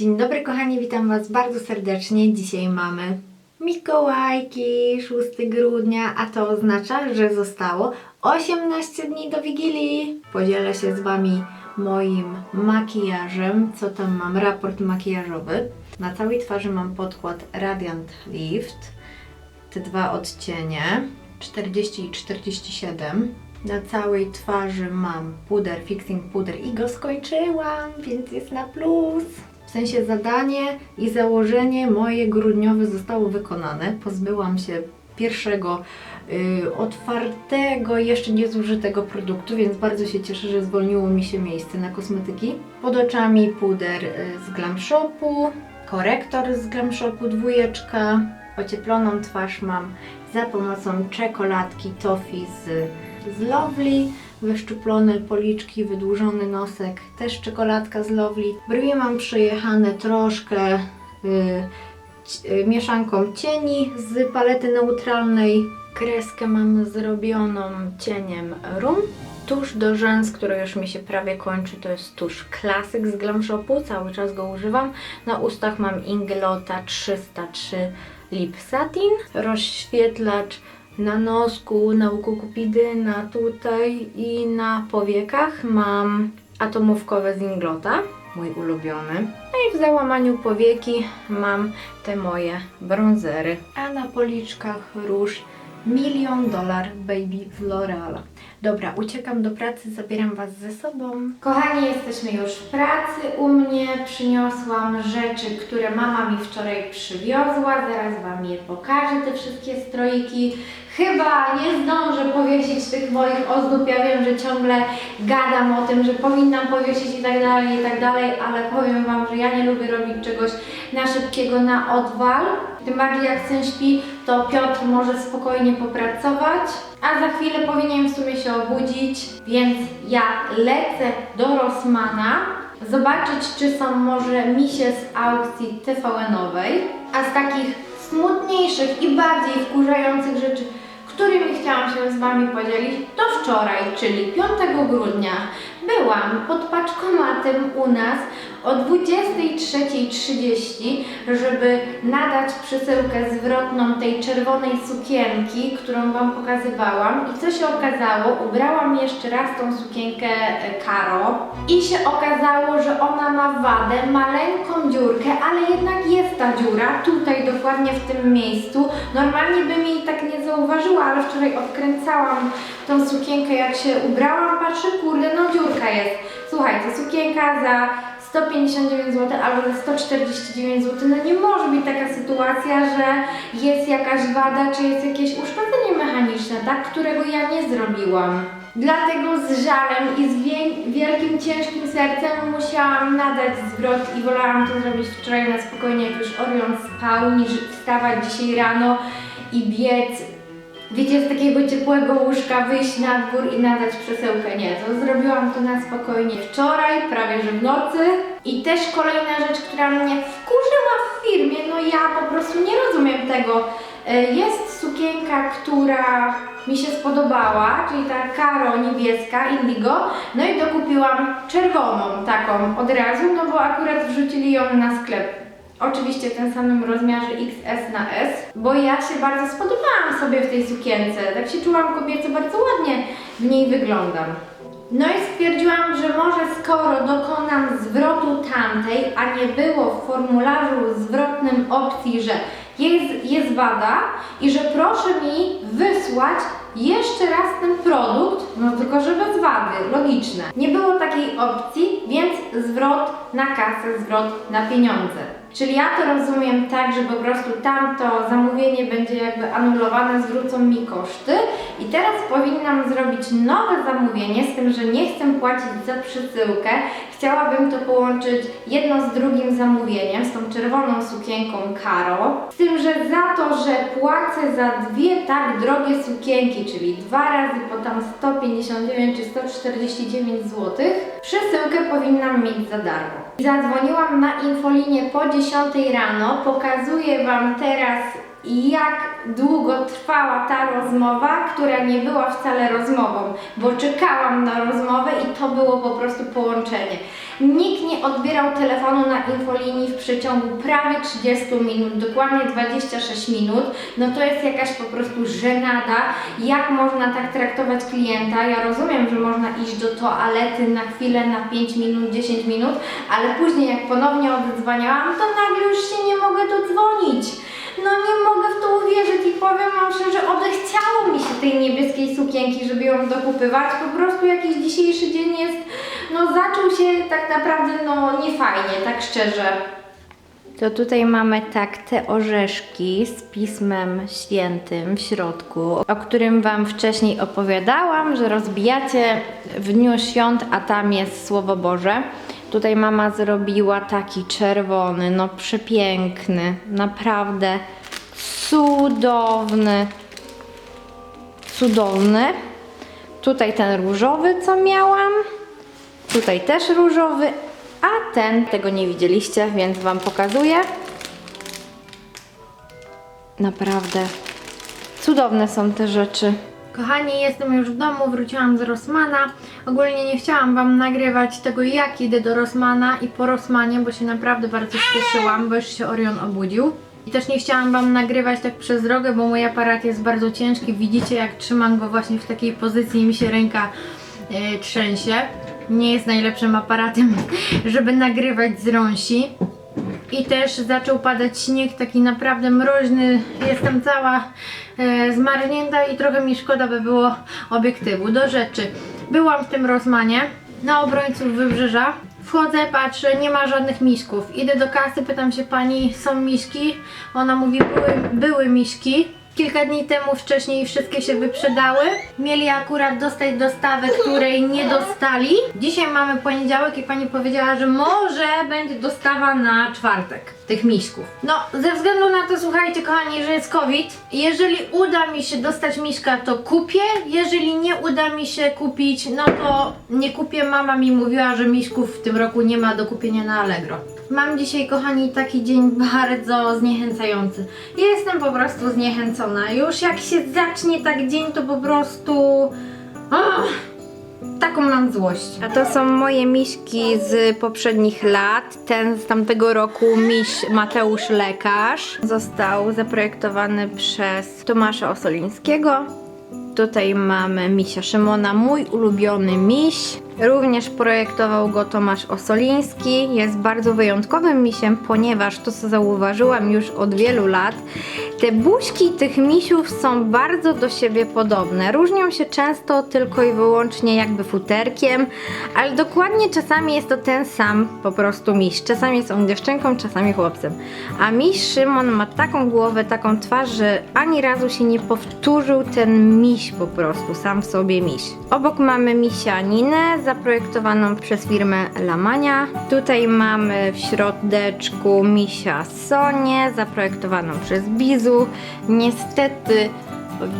Dzień dobry kochani, witam Was bardzo serdecznie. Dzisiaj mamy Mikołajki, 6 grudnia, a to oznacza, że zostało 18 dni do Wigilii. Podzielę się z Wami moim makijażem. Co tam mam? Raport makijażowy. Na całej twarzy mam podkład Radiant Lift. Te dwa odcienie 40 i 47. Na całej twarzy mam puder, fixing puder i go skończyłam, więc jest na plus. W sensie zadanie i założenie moje grudniowe zostało wykonane. Pozbyłam się pierwszego y, otwartego, jeszcze niezużytego produktu, więc bardzo się cieszę, że zwolniło mi się miejsce na kosmetyki. Pod oczami puder y, z Glam Shopu, korektor z Glam Shopu dwójeczka, ocieploną twarz mam za pomocą czekoladki Toffee z, z Lovely, wyszczuplone policzki, wydłużony nosek, też czekoladka z Lovely. Brwi mam przejechane troszkę y, y, mieszanką cieni z palety neutralnej. Kreskę mam zrobioną cieniem Rum. Tusz do rzęs, który już mi się prawie kończy, to jest tusz klasyk z Glam Shopu, cały czas go używam. Na ustach mam Inglota 303 Lip Satin, rozświetlacz na nosku, na łuku kupidyna tutaj i na powiekach mam atomówkowe z Inglota, mój ulubiony. No i w załamaniu powieki mam te moje bronzery. A na policzkach róż Milion Dolar Baby z L'Oreala. Dobra, uciekam do pracy, zabieram Was ze sobą. Kochani, jesteśmy już w pracy. U mnie przyniosłam rzeczy, które mama mi wczoraj przywiozła. Zaraz Wam je pokażę, te wszystkie stroiki. Chyba nie zdążę powiesić tych moich ozdób. Ja wiem, że ciągle gadam o tym, że powinnam powiesić i tak dalej, i tak dalej, ale powiem Wam, że ja nie lubię robić czegoś na szybkiego, na odwal. Tym bardziej jak syn śpi, to Piotr może spokojnie popracować, a za chwilę powinien w sumie się obudzić, więc ja lecę do Rossmana zobaczyć, czy są może misie z aukcji TVN-owej, a z takich smutniejszych i bardziej wkurzających rzeczy, którymi chciałam się z Wami podzielić, to wczoraj, czyli 5 grudnia, byłam pod paczkomatem u nas o 23.30, żeby nadać przesyłkę zwrotną tej czerwonej sukienki, którą Wam pokazywałam. I co się okazało? Ubrałam jeszcze raz tą sukienkę e, Karo i się okazało, że ona ma wadę, maleńką dziurkę, ale jednak jest ta dziura, tutaj dokładnie w tym miejscu. Normalnie bym jej tak nie zauważyła, ale wczoraj odkręcałam tą sukienkę, jak się ubrałam, patrzę, kurde, no dziurka jest. Słuchajcie, sukienka za 159 zł albo za 149 zł, no nie może być taka sytuacja, że jest jakaś wada, czy jest jakieś uszkodzenie mechaniczne, tak, którego ja nie zrobiłam. Dlatego z żalem i z wie- wielkim, ciężkim sercem musiałam nadać zwrot i wolałam to zrobić wczoraj na spokojnie, jak już Orion spał, niż wstawać dzisiaj rano i biec wiecie, z takiego ciepłego łóżka wyjść na dwór i nadać przesyłkę. Nie, to zrobiłam to na spokojnie wczoraj, prawie że w nocy. I też kolejna rzecz, która mnie wkurzyła w firmie, no ja po prostu nie rozumiem tego. E, Jest sukienka, która mi się spodobała, czyli ta karo niebieska, indigo, no i dokupiłam czerwoną taką od razu, no bo akurat wrzucili ją na sklep. Oczywiście w tym samym rozmiarze XS na S, bo ja się bardzo spodobałam sobie w tej sukience. Tak się czułam kobieco, bardzo ładnie w niej wyglądam. No i stwierdziłam, że może skoro dokonam zwrotu tamtej, a nie było w formularzu zwrotnym opcji, że jest, jest wada i że proszę mi wysłać jeszcze raz ten produkt, no tylko że bez wady, logiczne. Nie było takiej opcji, więc zwrot na kasę, zwrot na pieniądze. Czyli ja to rozumiem tak, że po prostu tamto zamówienie będzie jakby anulowane, zwrócą mi koszty i teraz powinnam zrobić nowe zamówienie, z tym, że nie chcę płacić za przesyłkę. Chciałabym to połączyć jedno z drugim zamówieniem, z tą czerwoną sukienką Karo. Z tym, że za to, że płacę za dwie tak drogie sukienki, czyli dwa razy po tam 159 czy 149 zł, przesyłkę powinnam mieć za darmo. Zadzwoniłam na infolinię po 10 rano, pokazuję Wam teraz jak długo trwała ta rozmowa, która nie była wcale rozmową, bo czekałam na rozmowę i to było po prostu połączenie. Nikt nie odbierał telefonu na infolinii w przeciągu prawie 30 minut, dokładnie 26 minut. No to jest jakaś po prostu żenada. Jak można tak traktować klienta? Ja rozumiem, że można iść do toalety na chwilę, na 5 minut, 10 minut, ale później jak ponownie oddzwaniałam, to nagle już się nie mogę dodzwonić. No nie mogę w to uwierzyć i powiem wam szczerze, odechciało mi się tej niebieskiej sukienki, żeby ją dokupywać. Po prostu jakiś dzisiejszy dzień jest, no zaczął się tak naprawdę no niefajnie, tak szczerze. To tutaj mamy tak te orzeszki z pismem świętym w środku, o którym Wam wcześniej opowiadałam, że rozbijacie w dniu świąt, a tam jest Słowo Boże. Tutaj mama zrobiła taki czerwony, no przepiękny, naprawdę cudowny, cudowny. Tutaj ten różowy, co miałam. Tutaj też różowy, a ten tego nie widzieliście, więc Wam pokazuję. Naprawdę cudowne są te rzeczy. Kochani, jestem już w domu, wróciłam z Rossmana. Ogólnie nie chciałam Wam nagrywać tego, jak idę do Rossmana i po Rossmanie, bo się naprawdę bardzo śpieszyłam, bo już się Orion obudził. I też nie chciałam Wam nagrywać tak przez drogę, bo mój aparat jest bardzo ciężki. Widzicie, jak trzymam go właśnie w takiej pozycji i mi się ręka e, trzęsie. Nie jest najlepszym aparatem, żeby nagrywać z rąsi. I też zaczął padać śnieg, taki naprawdę mroźny. Jestem cała e, zmarznięta i trochę mi szkoda by było obiektywu. Do rzeczy. Byłam w tym Rosmanie na obrońców wybrzeża. Wchodzę, patrzę, nie ma żadnych miśków. Idę do kasy, pytam się pani, są miśki? Ona mówi, były, były miśki. Kilka dni temu wcześniej wszystkie się wyprzedały. Mieli akurat dostać dostawę, której nie dostali. Dzisiaj mamy poniedziałek i pani powiedziała, że może będzie dostawa na czwartek tych miśków. No, ze względu na to, słuchajcie kochani, że jest COVID, jeżeli uda mi się dostać miśka, to kupię. Jeżeli nie uda mi się kupić, no to nie kupię. Mama mi mówiła, że miśków w tym roku nie ma do kupienia na Allegro. Mam dzisiaj, kochani, taki dzień bardzo zniechęcający. Jestem po prostu zniechęcona. Już jak się zacznie tak dzień, to po prostu. Ach, taką mam złość. A to są moje miśki z poprzednich lat. Ten z tamtego roku, miś Mateusz Lekarz, został zaprojektowany przez Tomasza Osolińskiego. Tutaj mamy misia Szymona, mój ulubiony miś. Również projektował go Tomasz Osoliński. Jest bardzo wyjątkowym misiem, ponieważ to co zauważyłam już od wielu lat, te buźki tych misiów są bardzo do siebie podobne. Różnią się często tylko i wyłącznie jakby futerkiem, ale dokładnie czasami jest to ten sam po prostu miś. Czasami jest on dziewczynką, czasami chłopcem. A miś Szymon ma taką głowę, taką twarz, że ani razu się nie powtórzył ten miś po prostu, sam w sobie miś. Obok mamy misia Ninę, zaprojektowaną przez firmę Lamania. Tutaj mamy w środeczku misia Sonię, zaprojektowaną przez Bizu. Niestety,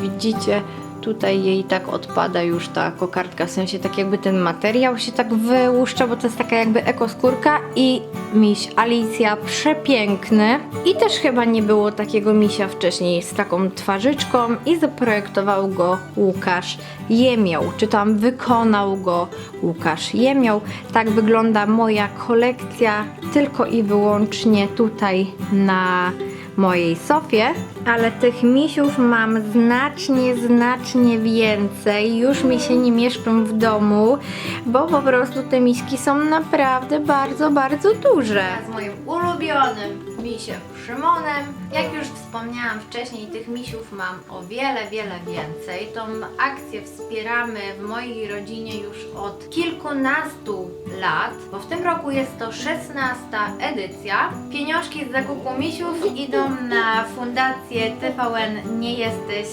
widzicie, tutaj jej tak odpada już ta kokardka, w sensie tak jakby ten materiał się tak wyłuszcza, bo to jest taka jakby ekoskórka i miś Alicja przepiękny i też chyba nie było takiego misia wcześniej z taką twarzyczką i zaprojektował go Łukasz Jemioł, czy tam wykonał go Łukasz Jemioł. Tak wygląda moja kolekcja tylko i wyłącznie tutaj na mojej sofie, ale tych misiów mam znacznie, znacznie więcej. Już mi się nie mieszczą w domu, bo po prostu te miśki są naprawdę bardzo, bardzo duże. z moim ulubionym misiem Szymonem. Jak już wspomniałam wcześniej, tych misiów mam o wiele, wiele więcej. Tą akcję wspieramy w mojej rodzinie już od kilkunastu lat, bo w tym roku jest to 16 edycja. Pieniążki z zakupu misiów idą na fundację TVN Nie Jesteś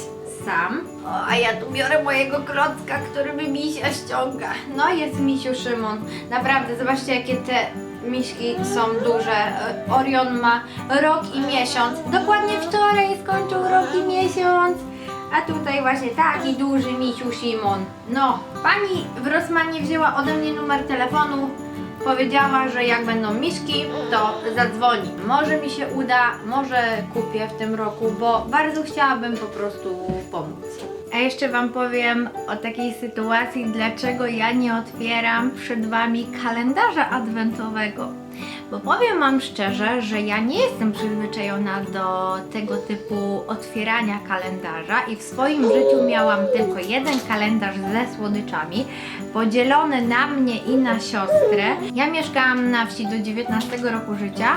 Sam. O, a ja tu biorę mojego klocka, który mi misia ściąga. No jest misiu Szymon. Naprawdę, zobaczcie jakie te miśki są duże. Orion ma rok i miesiąc. Dokładnie wczoraj skończył rok i miesiąc. A tutaj właśnie taki duży misiu Simon. No, pani w Rosmanie wzięła ode mnie numer telefonu. Powiedziała, że jak będą miśki, to zadzwoni. Może mi się uda, może kupię w tym roku, bo bardzo chciałabym po prostu pomóc. A jeszcze Wam powiem o takiej sytuacji, dlaczego ja nie otwieram przed Wami kalendarza adwentowego. Bo powiem Wam szczerze, że ja nie jestem przyzwyczajona do tego typu otwierania kalendarza i w swoim życiu miałam tylko jeden kalendarz ze słodyczami, podzielony na mnie i na siostrę. Ja mieszkałam na wsi do 19 roku życia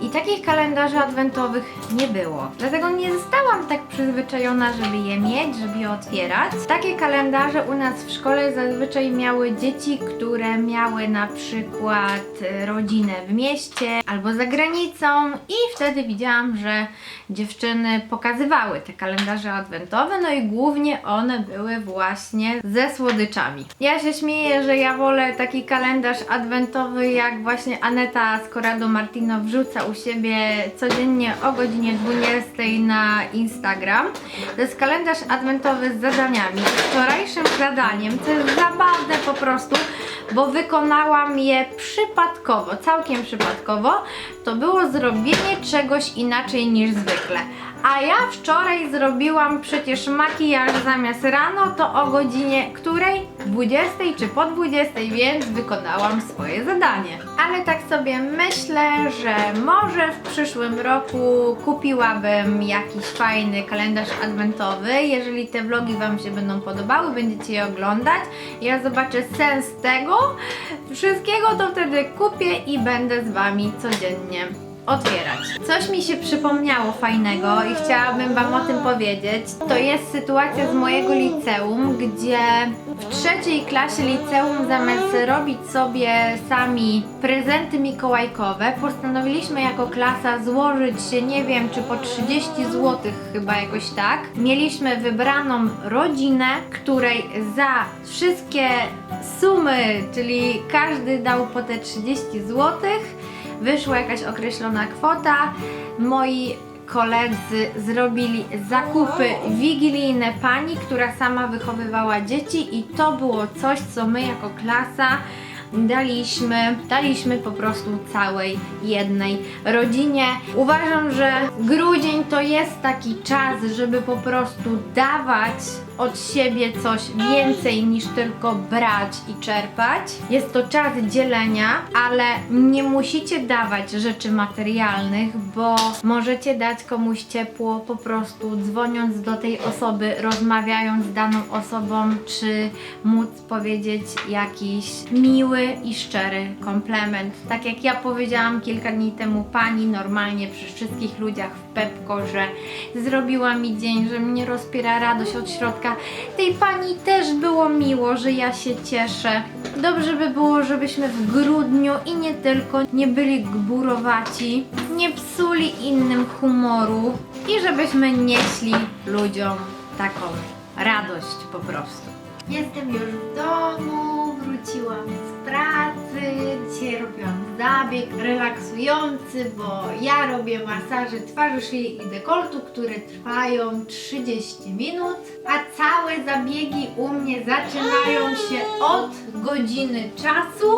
i takich kalendarzy adwentowych nie było. Dlatego nie zostałam tak przyzwyczajona, żeby je mieć, żeby je otwierać. Takie kalendarze u nas w szkole zazwyczaj miały dzieci, które miały na przykład e, rodzinę w mieście albo za granicą i wtedy widziałam, że dziewczyny pokazywały te kalendarze adwentowe, no i głównie one były właśnie ze słodyczami. Ja się śmieję, że ja wolę taki kalendarz adwentowy, jak właśnie Aneta z Corrado Martino wrzuca u siebie codziennie o godzinie 20 na Instagram. To jest kalendarz adwentowy z zadaniami. Wczorajszym zadaniem, co jest zabawne po prostu, bo wykonałam je przypadkowo, całkiem przypadkowo, to było zrobienie czegoś inaczej niż zwykle. A ja wczoraj zrobiłam przecież makijaż zamiast rano, to o godzinie której? 20 czy po 20, więc wykonałam swoje zadanie. Ale tak sobie myślę, że może w przyszłym roku kupiłabym jakiś fajny kalendarz adwentowy. Jeżeli te vlogi Wam się będą podobały, będziecie je oglądać, ja zobaczę sens tego wszystkiego, to wtedy kupię i będę z Wami codziennie otwierać. Coś mi się przypomniało fajnego i chciałabym Wam o tym powiedzieć. To jest sytuacja z mojego liceum, gdzie w trzeciej klasie liceum zamiast robić sobie sami prezenty mikołajkowe, postanowiliśmy jako klasa złożyć się, nie wiem, czy po 30 zł chyba jakoś tak. Mieliśmy wybraną rodzinę, której za wszystkie sumy, czyli każdy dał po te 30 złotych, wyszła jakaś określona kwota. Moi koledzy zrobili zakupy wigilijne pani, która sama wychowywała dzieci i to było coś, co my jako klasa daliśmy, daliśmy po prostu całej jednej rodzinie. Uważam, że grudzień to jest taki czas, żeby po prostu dawać od siebie coś więcej niż tylko brać i czerpać. Jest to czas dzielenia, ale nie musicie dawać rzeczy materialnych, bo możecie dać komuś ciepło po prostu dzwoniąc do tej osoby, rozmawiając z daną osobą, czy móc powiedzieć jakiś miły i szczery komplement. Tak jak ja powiedziałam kilka dni temu pani normalnie przy wszystkich ludziach w Pepko, że zrobiła mi dzień, że mnie rozpiera radość od środka. Tej pani też było miło, że ja się cieszę. Dobrze by było, żebyśmy w grudniu i nie tylko nie byli gburowaci, nie psuli innym humoru i żebyśmy nieśli ludziom taką radość po prostu. Jestem już w domu, wróciłam pracy, dzisiaj robiłam zabieg relaksujący, bo ja robię masaże twarzy, szyi i dekoltu, które trwają 30 minut, a całe zabiegi u mnie zaczynają się od godziny czasu,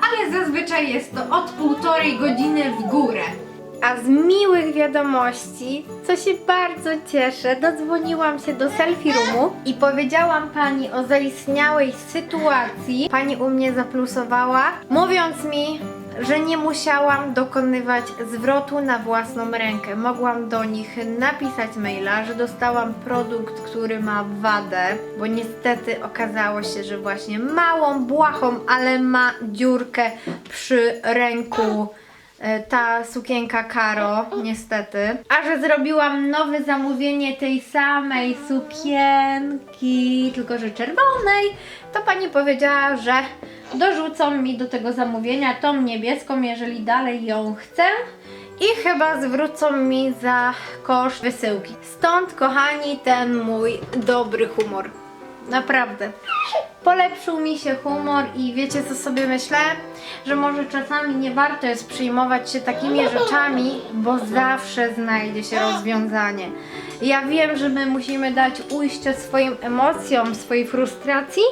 ale zazwyczaj jest to od półtorej godziny w górę. A z miłych wiadomości, co się bardzo cieszę, dodzwoniłam się do selfie roomu i powiedziałam pani o zaistniałej sytuacji. Pani u mnie zaplusowała, mówiąc mi, że nie musiałam dokonywać zwrotu na własną rękę. Mogłam do nich napisać maila, że dostałam produkt, który ma wadę, bo niestety okazało się, że właśnie małą, błahą, ale ma dziurkę przy ręku ta sukienka Karo, niestety. A że zrobiłam nowe zamówienie tej samej sukienki, tylko że czerwonej, to pani powiedziała, że dorzucą mi do tego zamówienia tą niebieską, jeżeli dalej ją chcę. I chyba zwrócą mi za koszt wysyłki. Stąd, kochani, ten mój dobry humor. Naprawdę. Polepszył mi się humor i wiecie co sobie myślę? Że może czasami nie warto jest przyjmować się takimi rzeczami, bo zawsze znajdzie się rozwiązanie. Ja wiem, że my musimy dać ujście swoim emocjom, swojej frustracji,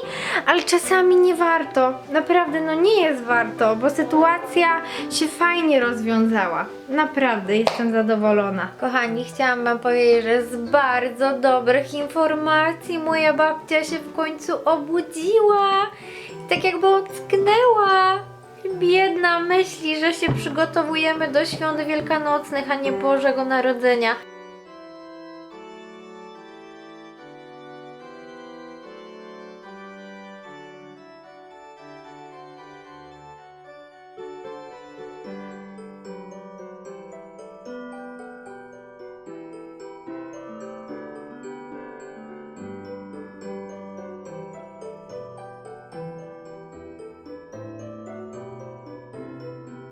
ale czasami nie warto. Naprawdę, no nie jest warto, bo sytuacja się fajnie rozwiązała. Naprawdę jestem zadowolona. Kochani, chciałam Wam powiedzieć, że z bardzo dobrych informacji moja babcia się w końcu obudziła. I tak jakby ocknęła. Biedna myśli, że się przygotowujemy do świąt wielkanocnych, a nie Bożego Narodzenia.